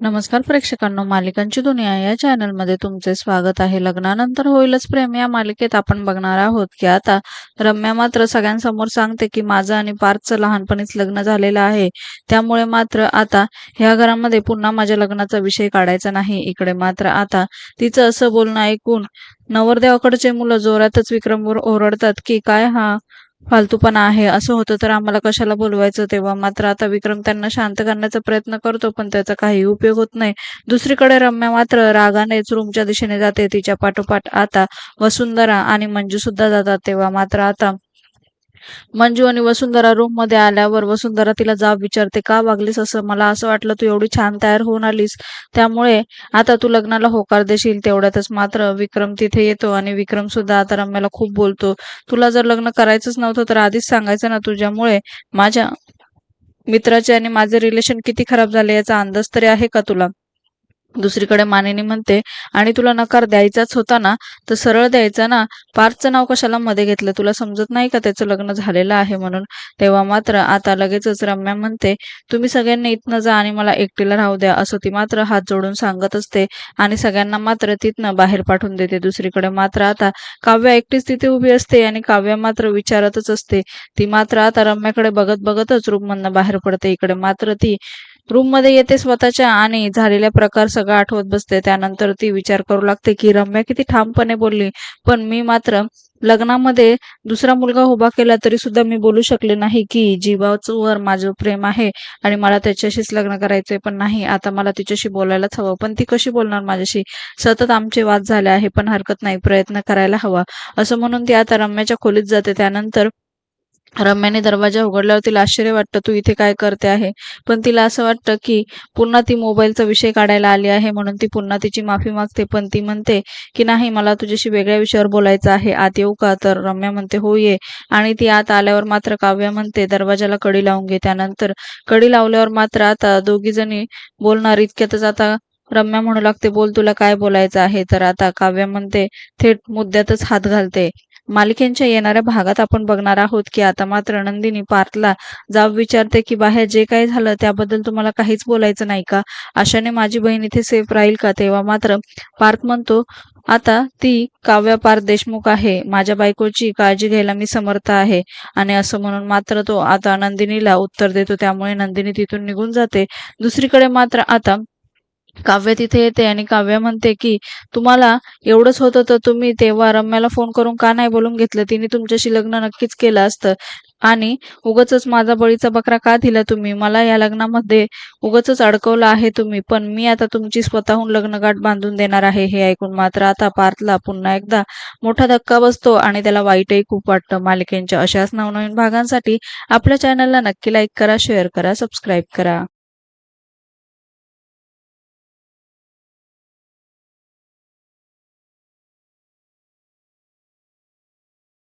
नमस्कार प्रेक्षकांनो मालिकांची दुनिया या चॅनलमध्ये तुमचे स्वागत आहे. लग्नानंतर होईलच प्रेम या मालिकेत आपण बघणार आहोत की आता रम्या मात्र सगळ्यांसमोर सांगते की माझं आणि पार्थचं लहानपणीच लग्न झालेलं आहे. त्यामुळे मात्र आता ह्या घरामध्ये पुन्हा माझ्या लग्नाचा विषय काढायचा नाही. इकडे मात्र आता तिचं असं बोलणं ऐकून नवरदेवाकडचे मुलं जोरातच विक्रमवर ओरडतात की काय हा? फालतूपणा आहे. असं होतं तर आम्हाला कशाला बोलवायचं तेव्हा? मात्र आता विक्रम त्यांना शांत करण्याचा प्रयत्न करतो पण त्याचा काही उपयोग होत नाही. दुसरीकडे रम्या मात्र रागानेच रूमच्या दिशेने जाते. तिच्या पाठोपाठ आता वसुंधरा आणि मंजू सुद्धा जातात. तेव्हा मात्र आता मंजू आणि वसुंधरा रूममध्ये आल्यावर वसुंधरा तिला जाब विचारते का वागलीस असं? मला असं वाटलं तू एवढी छान तयार होऊन आलीस. त्यामुळे आता तू लग्नाला होकार देशील तेवढ्यातच मात्र विक्रम तिथे येतो आणि विक्रम सुद्धा आता रम्याला खूप बोलतो. तुला जर लग्न करायचंच नव्हतं तर आधीच सांगायचं ना तुझ्यामुळे. माझ्या मित्राचे आणि माझे रिलेशन किती खराब झाले याचा अंदाज तरी आहे का तुला? दुसरीकडे मानेनी म्हणते आणि तुला नकार द्यायचाच होता ना तर सरळ द्यायचा ना. पार्थचं नाव कशाला मध्ये घेतलं? तुला समजत नाही का त्याचं लग्न झालेलं आहे म्हणून? तेव्हा मात्र आता लगेचच रम्या म्हणते तुम्ही सगळ्यांनी इथनं जा आणि मला एकटीला राहू द्या. असं ती मात्र हात जोडून सांगत असते आणि सगळ्यांना मात्र तिथनं बाहेर पाठवून देते. दुसरीकडे मात्र आता काव्या एकटीच तिथे उभी असते आणि काव्या मात्र विचारतच असते. ती मात्र आता रम्याकडे बघत बघतच रूपमधनं बाहेर पडते. इकडे मात्र ती रूममध्ये येते स्वतःच्या आणि झालेल्या प्रकार सगळं आठवत बसते. त्यानंतर ती विचार करू लागते की रम्या किती ठामपणे बोलली. पण मी मात्र लग्नामध्ये दुसरा मुलगा उभा केला तरी सुद्धा मी बोलू शकले नाही की जीवावर माझं प्रेम आहे आणि मला त्याच्याशीच लग्न करायचंय पण नाही. आता मला तिच्याशी बोलायलाच हवं. पण ती कशी बोलणार माझ्याशी? सतत आमचे वाद झाले आहे पण हरकत नाही. प्रयत्न करायला हवा. असं म्हणून ती आता रम्याच्या खोलीत जाते. त्यानंतर रम्याने दरवाजा उघडल्यावर तिला आश्चर्य वाटतं तू इथे काय करते आहे? पण तिला असं वाटतं की पुन्हा ती मोबाईलचा विषय काढायला आली आहे म्हणून ती पुन्हा तिची माफी मागते. पण ती म्हणते की नाही मला तुझ्याशी वेगळ्या विषयावर बोलायचं आहे. आत येऊ का? तर रम्या म्हणते हो ये. आणि ती आत आल्यावर मात्र काव्य म्हणते दरवाजाला कडी लावून घे. त्यानंतर कडी लावल्यावर मात्र आता दोघी जणी बोलणार. इतक्यातच आता रम्या म्हणू लागते बोल तुला काय बोलायचं आहे? तर आता काव्य म्हणते थेट मुद्द्यातच हात घालते. मालिकेच्या येणाऱ्या भागात आपण बघणार आहोत की आता मात्र नंदिनी पार्थला जाब विचारते की बाहेर जे काही झालं त्याबद्दल तुम्हाला काहीच बोलायचं नाही का? अशाने माझी बहीण इथे सेफ राहील का? तेव्हा मात्र पार्थ म्हणतो आता ती काव्या पार्थ देशमुख आहे. माझ्या बायकोची काळजी घ्यायला मी समर्थ आहे. आणि असं म्हणून मात्र तो आता नंदिनीला उत्तर देतो. त्यामुळे नंदिनी तिथून निघून जाते. दुसरीकडे मात्र आता काव्य तिथे येते आणि काव्य म्हणते की तुम्हाला एवढंच होतं तर तुम्ही तेव्हा रम्याला फोन करून का नाही बोलून घेतलं? तिने तुमच्याशी लग्न नक्कीच केलं असतं. आणि उगच माझा बळीचा बकरा का दिला तुम्ही? मला या लग्नामध्ये उगच अडकवलं आहे तुम्ही. पण मी आता तुमची स्वतःहून लग्नगाठ बांधून देणार आहे. हे ऐकून मात्र आता पार्थला पुन्हा एकदा मोठा धक्का बसतो आणि त्याला वाईटही खूप वाटतं. मालिकेंच्या अशाच नवनवीन भागांसाठी आपल्या चॅनलला नक्की लाईक करा शेअर करा सबस्क्राईब करा.